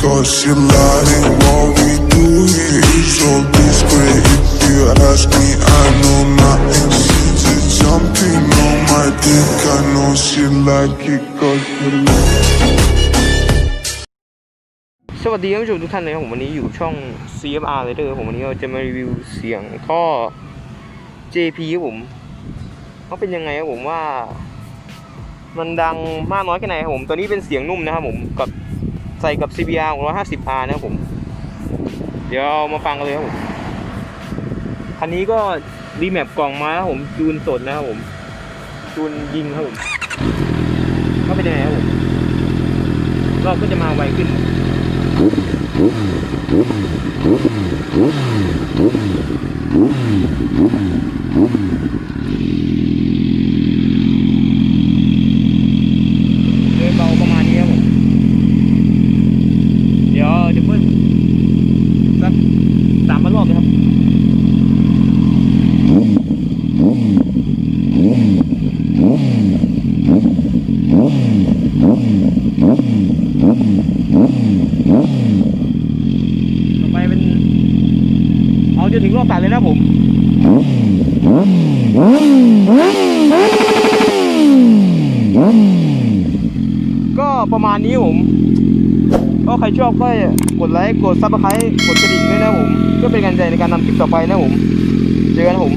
cause she lying what we do here is so discreet if you ask me I know nothing she just jumping on my dick I know she like it cause she like it สวัสดีท่านผู้ชมทุกท่านนะครับผมวันนี้อยู่ช่อง CFR เลยเด้อผมวันนี้เราจะมารีวิวเสียงท่อ JP ครับผมว่าเป็นยังไงครับผมว่า มันดังมากน้อยแค่ไหนครับผมตัวนี้เป็นเสียงนุ่มนะครับผมกับใส่กับ CBR 150R นะครับผม เดี๋ยวเอามาฟังกันเลยครับผมคันนี้ก็รีแมปกล่องมาครับผมจูนสดนะครับผมจูนยิงครับผมว่าเป็นยังไงครับผมรอบก็จะมาไวขึ้น โดยเบาประมาณนี้ครับผม เดี๋ยวจะเพิ่มสักสามพันรอบนะครับต่อไปเป็น เอาจนถึงรอบตัดเลยนะผม ก็ประมาณนี้ผม ก็ใครชอบก็กดไลค์ กดซับสไครต์กดกระดิ่งด้วยนะผมเพื่อเป็นกำลังใจในการทำคลิปต่อไปนะผม เจอกันนะผม